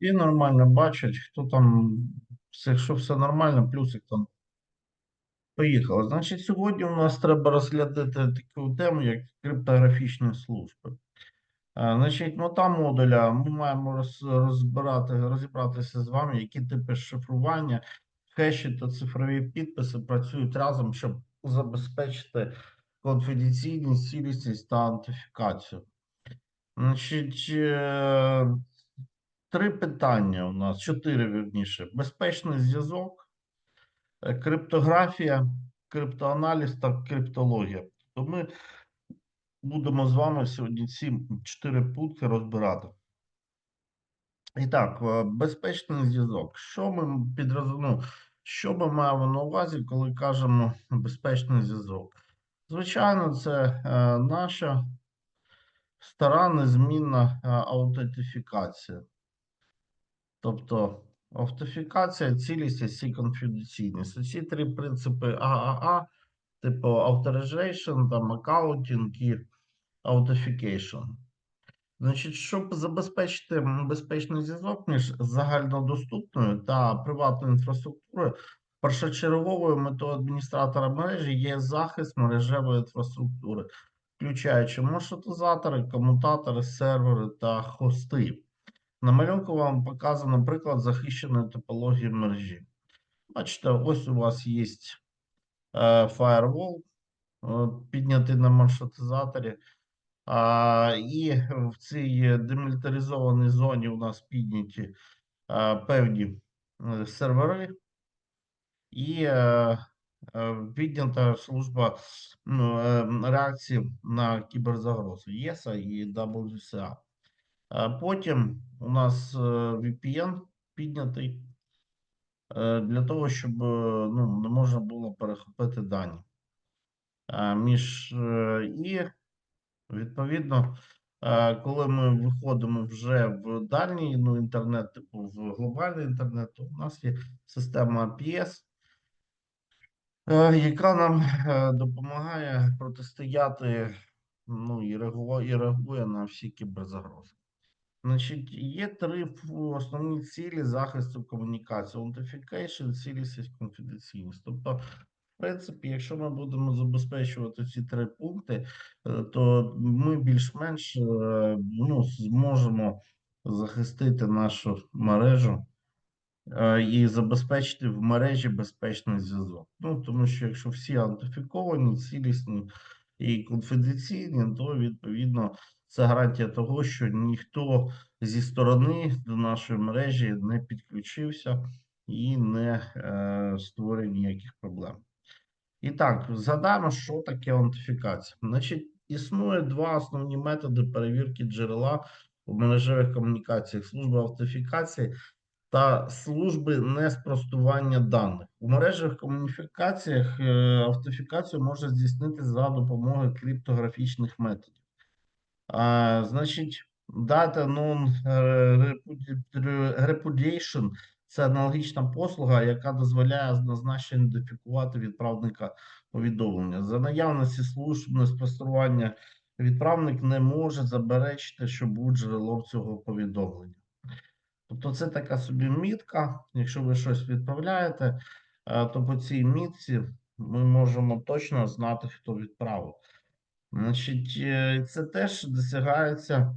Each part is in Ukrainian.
І нормально бачать, хто там, все- якщо все нормально, плюсик там. Поїхали. Значить, сьогодні у нас треба розглядати таку тему, як криптографічні служби. Значить, мета модуля ми маємо роз, розбирати, розібратися з вами, які типи шифрування, хеші та цифрові підписи працюють разом, щоб забезпечити конфіденційність, цілісність та аутентифікацію. Значить, е, три питання у нас, чотири вірніше: безпечний зв'язок, е, криптографія, криптоаналіз та криптологія. То ми будемо з вами сьогодні ці чотири пункти розбирати. І так, е, безпечний зв'язок. Що ми підразуміємо? Що ми маємо на увазі, коли кажемо безпечний зв'язок? Звичайно, це е, наша стара незмінна аутентифікація. Тобто аутентифікація, цілісність і конфіденційність. Ці три принципи ААА, типу Authorization, там аккаунтинг і Authentication. Значить, щоб забезпечити безпечний зв'язок між загальнодоступною та приватною інфраструктурою, першочерговою метою адміністратора мережі є захист мережевої інфраструктури, включаючи маршрутизатори, комутатори, сервери та хости. На малюнку вам показано приклад захищеної топології мережі. Бачите, ось у вас є е, firewall, е, піднятий на маршрутизаторі. І в цій демілітаризованій зоні у нас підняті а, певні е, сервери, і е, е, піднята служба ну, е, реакції на кіберзагрози ЄСА і WCA. Потім у нас е, VPN піднятий е, для того, щоб е, ну, не можна було перехопити дані. Між і Відповідно, коли ми виходимо вже в дальній ну, інтернет, типу в глобальний інтернет, то у нас є система APS, яка нам допомагає протистояти ну, і реагує на всі кіберзагрози. Значить, є три основні цілі захисту комунікації: autentification, цілісність, конфіденційність. Тобто, в принципі, якщо ми будемо забезпечувати ці три пункти, е, то ми більш-менш е, ну, зможемо захистити нашу мережу е, і забезпечити в мережі безпечний зв'язок. Ну, тому що якщо всі аутентифіковані, цілісні і конфіденційні, то відповідно це гарантія того, що ніхто зі сторони до нашої мережі не підключився і не е, створює ніяких проблем. І так, згадаємо, що таке аутентифікація. Значить, існує два основні методи перевірки джерела у мережевих комунікаціях: служба аутентифікації та служби неспростування даних. У мережевих комунікаціях е, аутентифікацію можна здійснити за допомогою криптографічних методів. А, значить, Data Non Repudiation це аналогічна послуга, яка дозволяє однозначно ідентифікувати відправника повідомлення. За наявності служб неспростування відправник не може заперечити, що був джерелом цього повідомлення. Тобто, це така собі мітка. Якщо ви щось відправляєте, е, то по цій мітці ми можемо точно знати, хто відправив. Значить, е, це теж досягається,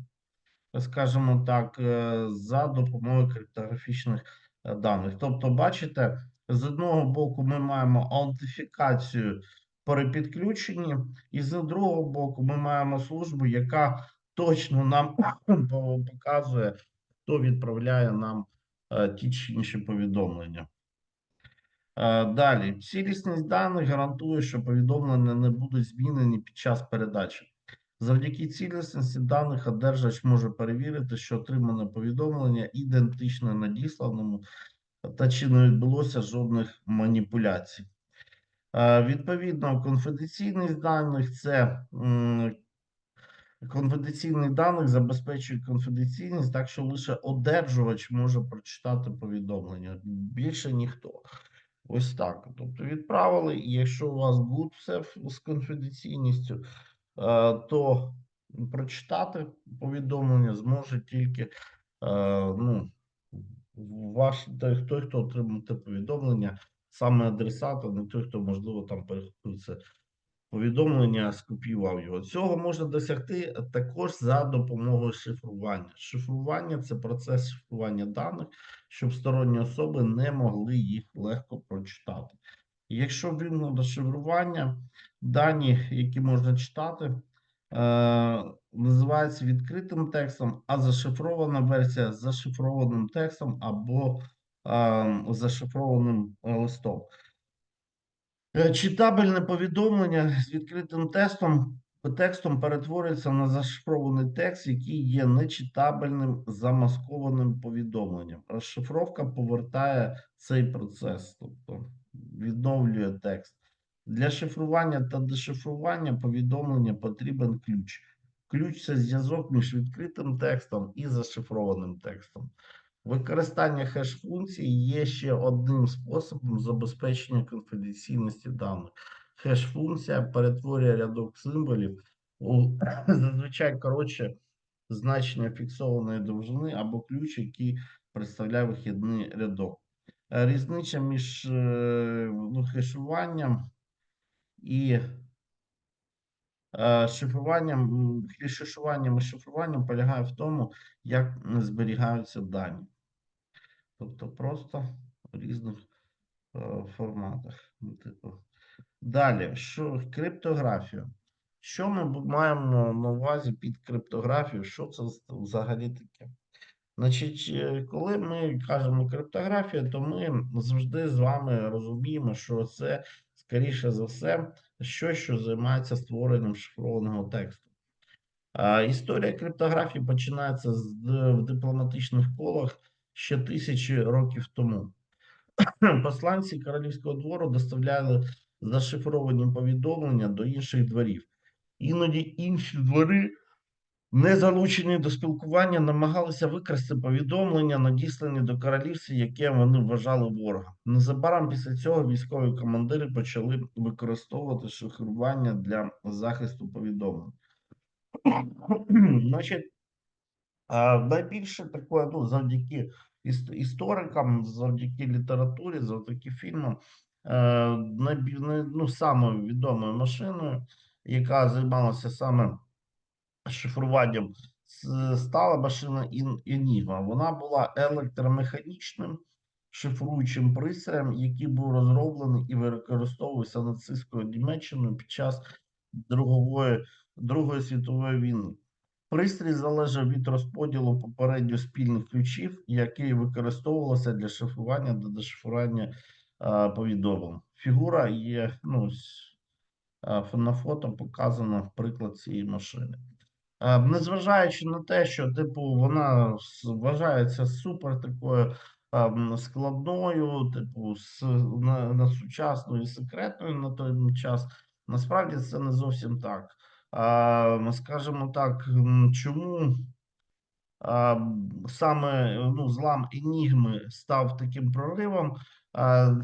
скажімо так, е, за допомогою криптографічних е, даних. Тобто, бачите, з одного боку ми маємо аутентифікацію при підключенні, і з другого боку ми маємо службу, яка точно нам показує, хто відправляє нам ті чи інші повідомлення. Е, Далі, цілісність даних гарантує, що повідомлення не будуть змінені під час передачі. Завдяки цілісності даних одержач може перевірити, що отримане повідомлення ідентичне надісланому та чи не відбулося жодних маніпуляцій. Е, Відповідно, конфіденційність даних це конфіденційних даних забезпечує конфіденційність, так що лише одержувач може прочитати повідомлення. Більше ніхто. Ось так. Тобто відправили, і якщо у вас буде все з конфіденційністю, е, то прочитати повідомлення зможе тільки е, ну, ваш той, хто отримав те повідомлення, саме адресат, а не той, хто можливо там перехопив це повідомлення, скопіював його. Цього можна досягти також за допомогою шифрування. Шифрування це процес шифрування даних, щоб сторонні особи не могли їх легко прочитати. Якщо вимкнуто шифрування, дані, які можна читати, е, називаються відкритим текстом, а зашифрована версія зашифрованим текстом або е, зашифрованим е, листом. Е, Читабельне повідомлення з відкритим текстом, текстом перетворюється на зашифрований текст, який є нечитабельним замаскованим повідомленням. Розшифровка повертає цей процес, тобто відновлює текст. Для шифрування та дешифрування повідомлення потрібен ключ. Ключ це зв'язок між відкритим текстом і зашифрованим текстом. Використання хеш-функцій є ще одним способом забезпечення конфіденційності даних. Хеш-функція перетворює рядок символів у зазвичай коротше значення фіксованої довжини або ключ, який представляє вихідний рядок. Е, Різниця між е, ну, хешуванням і е, шифруванням, хешуванням і шифруванням полягає в тому, як зберігаються дані. Тобто просто в різних е, форматах. Ну, Типу. Далі, що криптографія. Що ми маємо на увазі під криптографією? Що це взагалі таке? Значить, е, коли ми кажемо криптографія, то ми завжди з вами розуміємо, що це, скоріше за все, щось, що займається створенням шифрованого тексту. Історія криптографії починається з в дипломатичних колах ще тисячі років тому. Посланці королівського двору доставляли зашифровані повідомлення до інших дворів. Іноді інші двори, не залучені до спілкування, намагалися викрасти повідомлення, надіслані до королівства, яке вони вважали ворогом. Незабаром після цього військові командири почали використовувати шифрування для захисту повідомлень. Значить, найбільше таке, ну, завдяки історикам, завдяки літературі, завдяки фільмам, е, ну, самою відомою машиною, яка займалася саме шифруванням, стала машина Enigma. Вона була електромеханічним шифруючим пристроєм, який був розроблений і використовувався нацистською Німеччиною під час Другої, Другої світової війни. Пристрій залежав від розподілу попередньо спільних ключів, які використовувалися для шифрування та дешифрування повідомлень. Фігура є ну, на фото показано приклад цієї машини. Незважаючи на те, що типу вона вважається супер такою складною, типу, на, на сучасною і секретною на той час, насправді це не зовсім так. Скажімо так, чому саме ну, злам Енігми став таким проривом?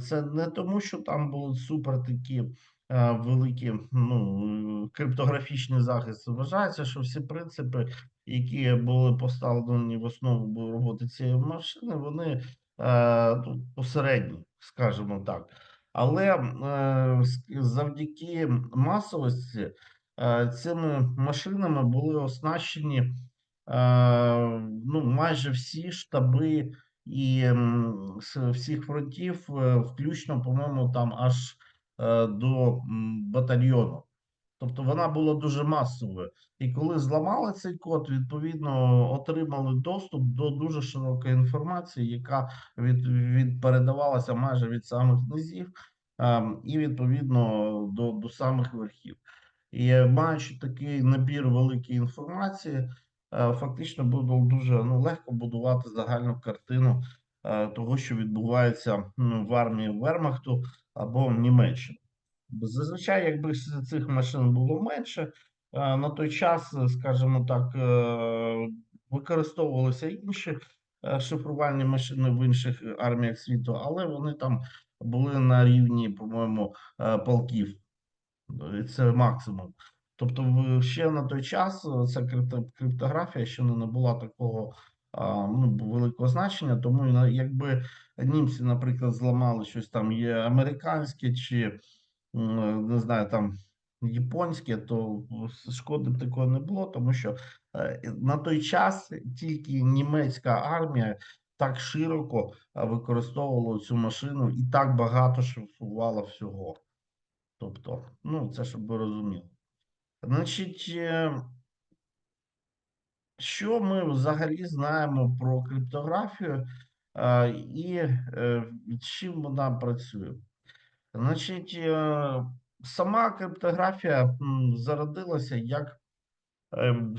Це не тому, що там були супер такі великі ну, е, криптографічні захисти. Вважається, що всі принципи, які були поставлені в основу роботи цієї машини, вони е, ну, посередні, скажімо так. Але е, завдяки масовості цими машинами були оснащені е, ну, майже всі штаби і з всіх фронтів, е, включно, по-моєму, там аж е, до батальйону. Тобто вона була дуже масовою. І коли зламали цей код, відповідно отримали доступ до дуже широкої інформації, яка від, від передавалася майже від самих низів, ем, і відповідно до, до самих верхів. І маючи такий набір великої інформації, е, фактично було дуже ну, легко будувати загальну картину е, того, що відбувається ну, в армії Вермахту або в Німеччині. Зазвичай, якби цих машин було менше, е, на той час, скажімо так, використовувалися інші шифрувальні машини в інших арміях світу, але вони там були на рівні, по-моєму, полків. І Це максимум. Тобто, ще на той час е, ця крипто- криптографія ще не набула такого ну, великого значення. Тому якби німці, наприклад, зламали щось там є американське чи не знаю, там японське, то шкоди б такого не було, тому що е, на той час тільки німецька армія так широко е, використовувала цю машину і так багато шифрувала всього. Тобто, ну, це щоб ви розуміли. Значить, е, що ми взагалі знаємо про криптографію і е, чим вона працює? Значить, е, сама криптографія зародилася як,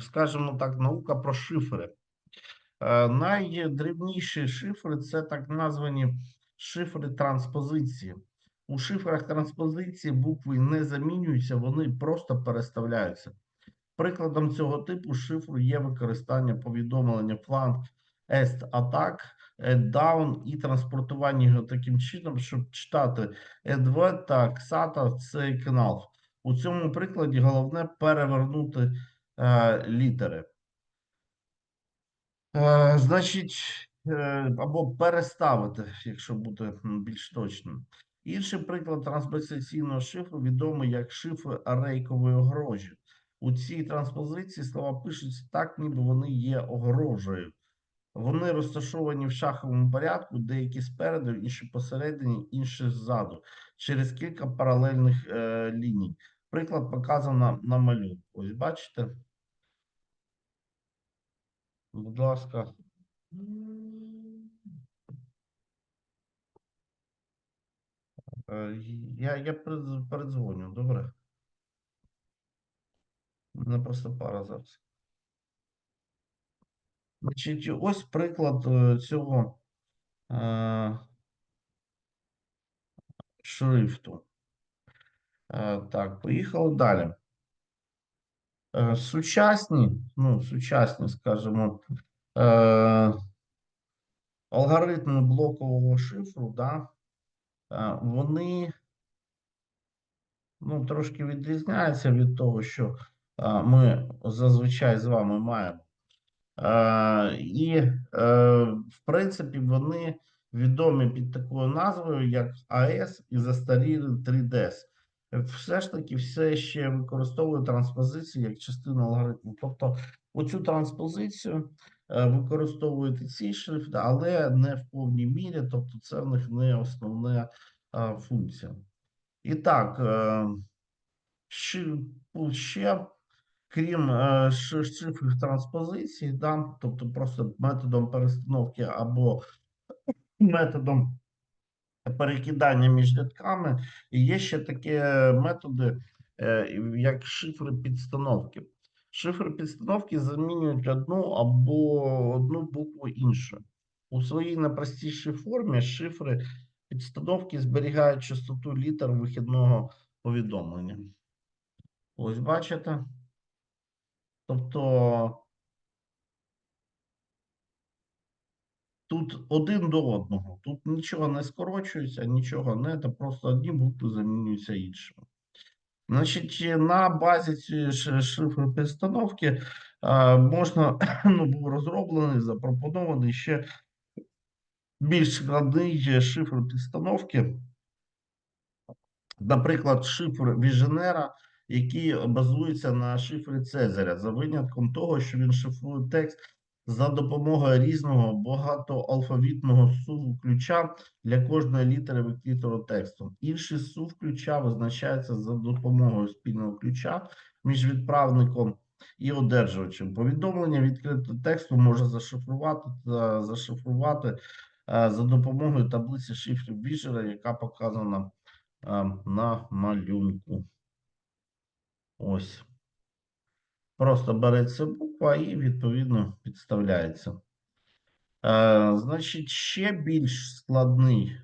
скажімо так, наука про шифри. Найдревніші шифри це так названі шифри транспозиції. У шифрах транспозиції букви не замінюються, вони просто переставляються. Прикладом цього типу шифру є використання повідомлення фланг est атак, down і транспортування його таким чином, щоб читати EDV та XATA цей канал. У цьому прикладі головне перевернути е, літери. Е, значить, е, або переставити, якщо бути більш точним. Інший приклад транспозиційного шифру відомий як шифр рейкової огорожі. У цій транспозиції слова пишуться так, ніби вони є огорожею. Вони розташовані в шаховому порядку, деякі спереду, інші посередині, інші ззаду, через кілька паралельних е, ліній. Приклад показано на малюнку. Ось бачите? Будь ласка. Я, я передзвоню, добре? У мене просто пара зараз. Значить, ось приклад е, цього е, шрифту. Е, так, поїхали далі. Е, сучасні, ну, сучасні, скажімо, е, алгоритми блокового шифру, да, е, вони ну, трошки відрізняються від того, що е, ми зазвичай з вами маємо. Е, і, е, в принципі, вони відомі під такою назвою, як АЕС і застарілий 3DS. Все ж таки, все ще використовує транспозицію як частину алгоритму. Тобто, оцю транспозицію е, використовують і ці шрифти, але не в повній мірі, тобто, це в них не основна е, функція. І так, е, ще, крім е, ш- шифрів транспозиції, да, тобто просто методом перестановки або методом перекидання між рядками, є ще такі методи, е, як шифри підстановки. Шифри підстановки замінюють одну або одну букву іншою. У своїй найпростішій формі шифри підстановки зберігають частоту літер вихідного повідомлення. Ось бачите. Тобто тут один до одного. Тут нічого не скорочується, нічого не, це просто одні букви замінюються іншими. Значить, на базі цієї ш- шифру підстановки е, можна, ну, був розроблений, запропонований ще більш складний шифр підстановки. Наприклад, шифр Віженера, який базується на шифрі Цезаря, за винятком того, що він шифрує текст за допомогою різного багатоалфавітного суву ключа для кожної літери виклітого тексту. Інший сув ключа визначається за допомогою спільного ключа між відправником і одержувачем. Повідомлення відкритого тексту може зашифрувати та зашифрувати е, за допомогою таблиці шифрів Віжера, яка показана на малюнку. Ось. Просто береться буква і відповідно підставляється. Е, значить, ще більш складний.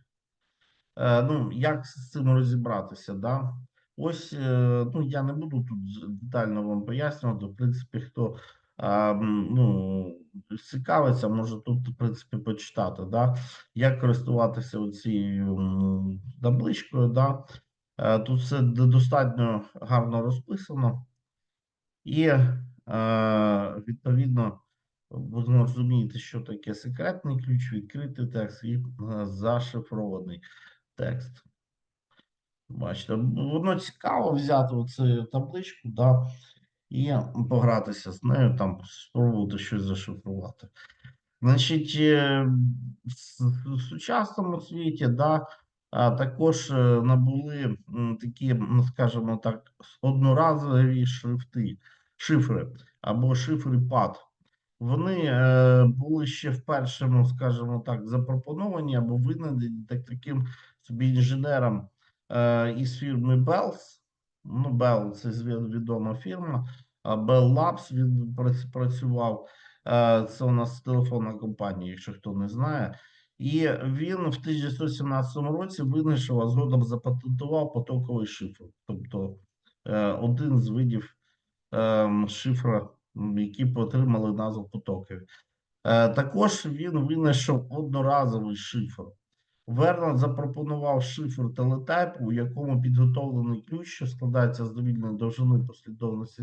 Е, ну, як з цим розібратися, да? Ось, е, ну, я не буду тут детально вам пояснювати. В принципі, хто м, ну, цікавиться, може тут, в принципі, почитати, да? як користуватися цією табличкою, да? Е, Тут все достатньо гарно розписано. І, е, відповідно, ви розумієте, що таке секретний ключ, відкритий текст і е, зашифрований текст. Бачите, воно цікаво взяти оцю табличку, да, і погратися з нею, там спробувати щось зашифрувати. Значить, е, в сучасному світі, да, також набули такі, скажімо так, одноразові шрифти, шифри або шифри PAD. Вони е, були ще в першому, скажімо так, запропоновані або винайдені так, таким собі інженером е, із фірми Bells. Ну, Bell це відома фірма. а Bell Labs він працював. Е, Це у нас телефонна компанія, якщо хто не знає. І він в 1917 році винайшов, а згодом запатентував потоковий шифр. Тобто е, один з видів шифра, які отримали назву потоки. Е, Також він винайшов одноразовий шифр. Вернон запропонував шифр телетайпу, у якому підготовлений ключ, що складається з довільної довжини послідовності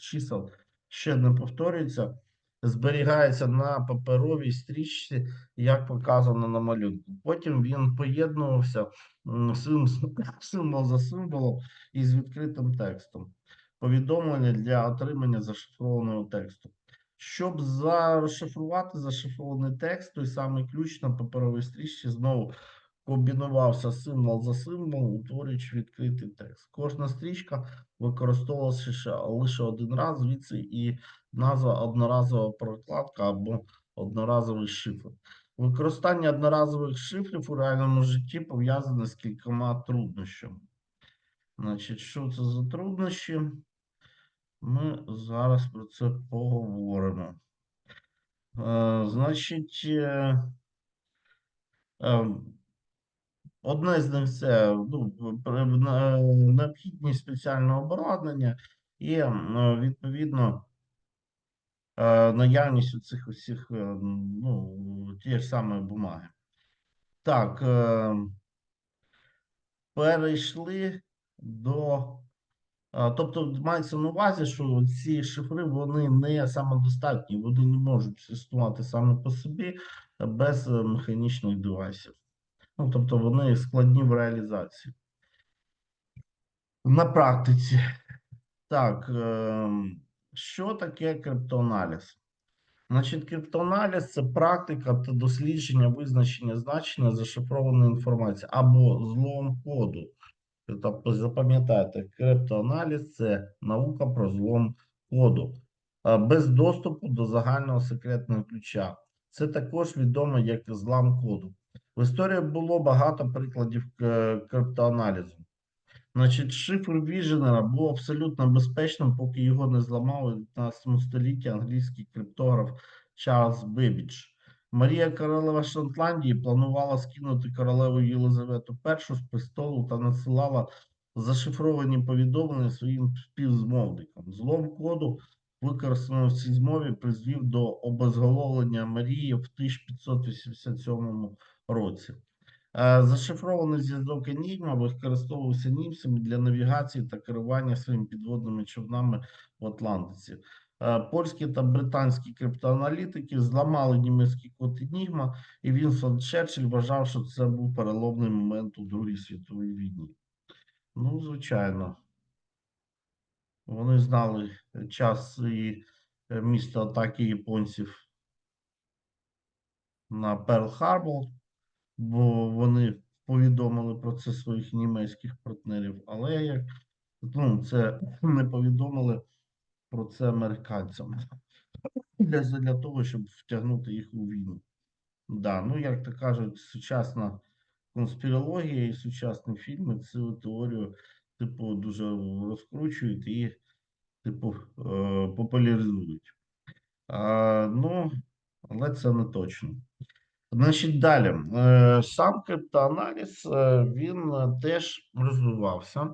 чисел, ще не повторюється, зберігається на паперовій стрічці, як показано на малюнку. Потім він поєднувався символ за символом із відкритим текстом. Повідомлення для отримання зашифрованого тексту. Щоб зашифрувати зашифрований текст, той самий ключ на паперовій стрічці знову комбінувався символ за символом, утворюючи відкритий текст. Кожна стрічка використовувалася ще лише один раз, звідси і назва одноразова прокладка або одноразовий шифр. Використання одноразових шифрів у реальному житті пов'язане з кількома труднощами. Значить, що це за труднощі? Ми зараз про це поговоримо. Е, Значить, е, е, одне з них це ну, необхідність спеціального обладнання і, відповідно, наявність у цих усіх ну, ті ж самої бумаги. Так, перейшли до. Тобто мається на увазі, що ці шифри вони не самодостатні, вони не можуть існувати саме по собі без е, механічних девайсів. Ну, тобто вони складні в реалізації. На практиці. Так, ем, що таке криптоаналіз? Значить, криптоаналіз це практика та дослідження визначення значення зашифрованої інформації або злом коду. Тобто, запам'ятайте, криптоаналіз це наука про злом коду без доступу до загального секретного ключа. Це також відомо як злам коду. В історії було багато прикладів криптоаналізу. Значить, шифр Віженера був абсолютно безпечним, поки його не зламав у 19 столітті англійський криптограф Чарльз Бебідж. Марія королева Шотландії планувала скинути королеву Єлизавету І з престолу та надсилала зашифровані повідомлення своїм співзмовникам. Злом коду, використаного в цій змові, призвів до обезголовлення Марії в 1587 році. Е, Зашифрований зв'язок Енігма використовувався німцями для навігації та керування своїми підводними човнами в Атлантиці. Е, Польські та британські криптоаналітики зламали німецький код Енігма, і Вінстон Черчилль вважав, що це був переломний момент у Другій світовій війні. Ну, звичайно, вони знали час і е, місце атаки японців на Перл-Харбор бо вони повідомили про це своїх німецьких партнерів, але як ну, це не повідомили про це американцям для, для того, щоб втягнути їх у війну. Да, ну як то кажуть, сучасна конспірологія і сучасні фільми цю теорію, типу, дуже розкручують і, типу, е, популяризують. А, ну, але це не точно. Значить, далі. Е, Сам криптоаналіз е, він теж розвивався,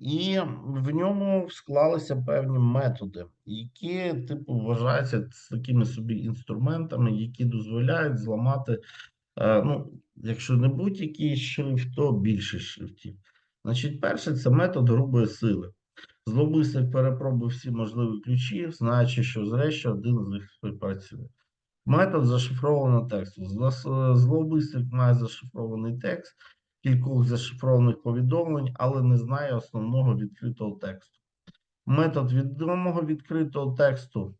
і в ньому склалися певні методи, які, типу, вважаються такими собі інструментами, які дозволяють зламати, е, ну, якщо не будь-який шрифт, то більше шрифтів. Значить, перше це метод грубої сили. Зловмисник перепробує всі можливі ключі, знаючи, що зрешті один з них співпрацює. Метод зашифрованого тексту. Зловмисник має зашифрований текст кількох зашифрованих повідомлень, але не знає основного відкритого тексту. Метод відомого відкритого тексту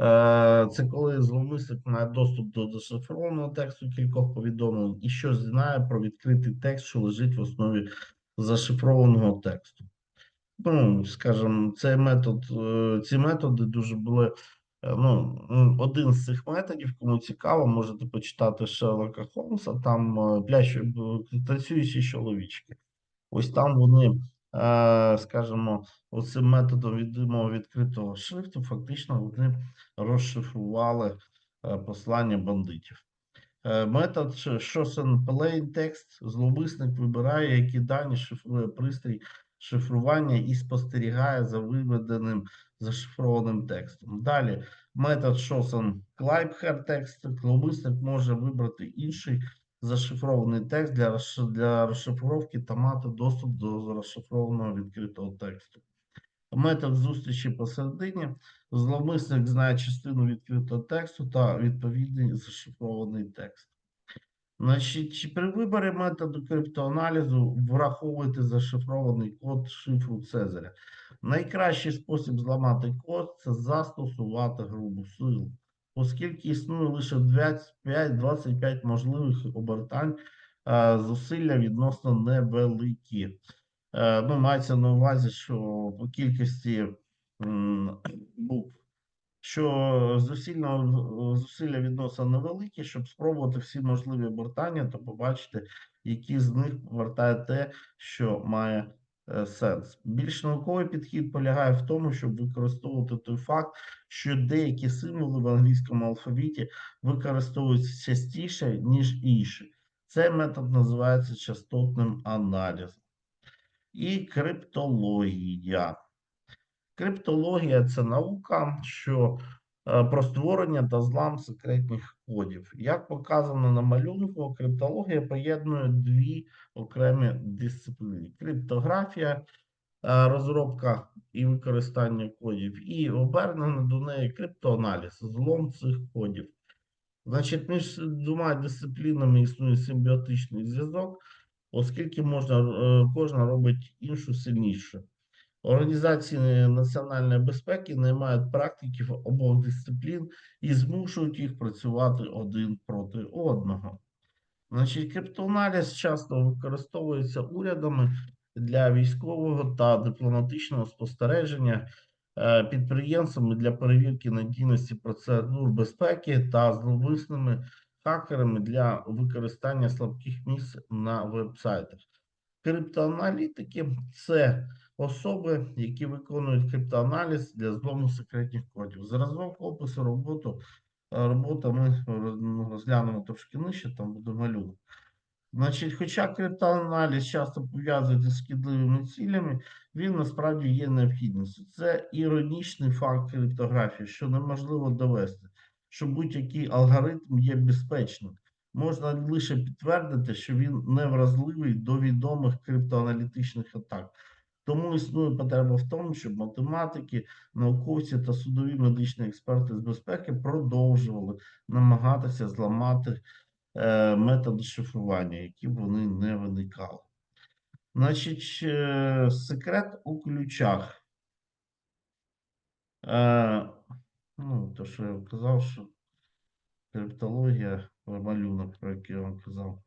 е, це коли зловмисник має доступ до зашифрованого тексту кількох повідомлень і щось знає про відкритий текст, що лежить в основі зашифрованого тексту. Ну, скажімо, цей метод, е, ці методи дуже були. Е, Ну, один з цих методів, кому цікаво, можете почитати Шерлока Холмса, там е, танцюючі чоловічки. Ось там вони, е, скажімо, оцим методом відомого відкритого шрифту, фактично вони розшифрували послання бандитів. Метод Shoshen Plain Text зловмисник вибирає, які дані шифрує пристрій шифрування і спостерігає за виведеним зашифрованим текстом. Далі метод Shoshen Kleibher Text зловмисник може вибрати інший зашифрований текст для, для розшифровки та мати доступ до розшифрованого відкритого тексту. Метод зустрічі посередині. Зловмисник знає частину відкритого тексту та відповідний зашифрований текст. Значить, при виборі методу криптоаналізу враховуйте зашифрований код шифру Цезаря. Найкращий спосіб зламати код це застосувати грубу силу, оскільки існує лише 25-25 можливих обертань, зусилля відносно невеликі. Е, Ну, мається на увазі, що по кількості букв, що зусилля, зусилля відносно невеликі, щоб спробувати всі можливі обертання, то побачити, які з них повертає те, що має е, сенс. Більш науковий підхід полягає в тому, щоб використовувати той факт, що деякі символи в англійському алфавіті використовуються частіше, ніж інші. Цей метод називається частотним аналізом і криптологія. Криптологія це наука, що е, про створення та злам секретних кодів. Як показано на малюнку, криптологія поєднує дві окремі дисципліни: криптографія, е, розробка і використання кодів, і обернено до неї криптоаналіз, злом цих кодів. Значить, між двома дисциплінами існує симбіотичний зв'язок, оскільки можна, е, кожна робить іншу сильніше. Організації національної безпеки наймають практиків обох дисциплін і змушують їх працювати один проти одного. Значить, криптоаналіз часто використовується урядами для військового та дипломатичного спостереження, е, підприємствами для перевірки надійності процедур безпеки та зловисними хакерами для використання слабких місць на веб-сайтах. Криптоаналітики це особи, які виконують криптоаналіз для злому секретних кодів. Зразок опису роботу, е, робота ми ну, розглянемо трошки нижче, там буде малюнок. Значить, хоча криптоаналіз часто пов'язується з шкідливими цілями, він насправді є необхідністю. Це іронічний факт криптографії, що неможливо довести, що будь-який алгоритм є безпечним. Можна лише підтвердити, що він не вразливий до відомих криптоаналітичних атак. Тому існує потреба в тому, щоб математики, науковці та судові медичні експерти з безпеки продовжували намагатися зламати е, методи шифрування, які б вони не виникали. Значить, е, секрет у ключах. Е, ну, то, що я казав, що криптологія, малюнок, про який я вам казав.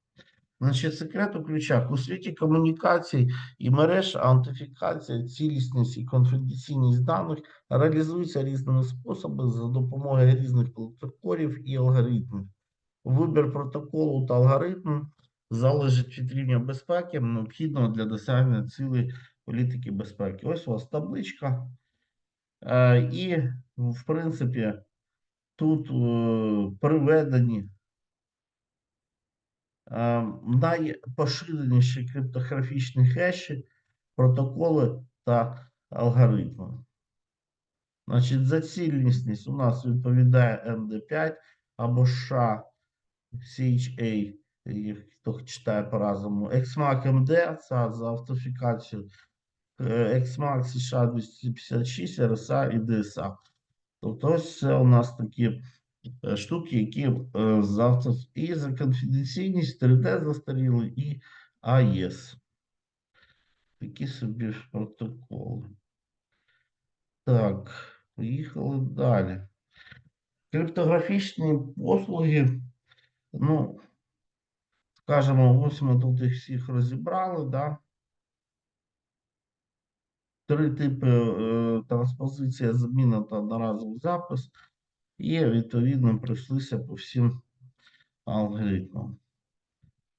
Значить, секрет у ключах. У світі комунікацій і мереж аутентифікація, цілісність і конфіденційність даних реалізуються різними способами за допомогою різних протоколів і алгоритмів. Вибір протоколу та алгоритму залежить від рівня безпеки, необхідного для досягнення цілей політики безпеки. Ось у вас табличка. Е, І, в принципі, тут е, приведені найпоширеніші криптографічні хеші, протоколи та алгоритми. Значить, за цілісність у нас відповідає MD5 або SHA, CHA, хто читає по-разному. XMAC MD це за автентифікацію е, XMAX США 256, RSA і DSA. Тобто ось це у нас такі е, штуки, які е, завтра і за конфіденційність 3D застаріли, і АЕС. Такі собі протоколи. Так, поїхали далі. Криптографічні послуги, ну, скажімо, ось ми тут їх всіх розібрали, да? Три типи е, транспозиція, заміна та одноразовий запис. І відповідно пройшлися по всім алгоритмам.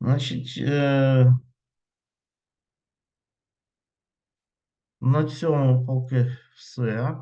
Значить, е, на цьому поки все.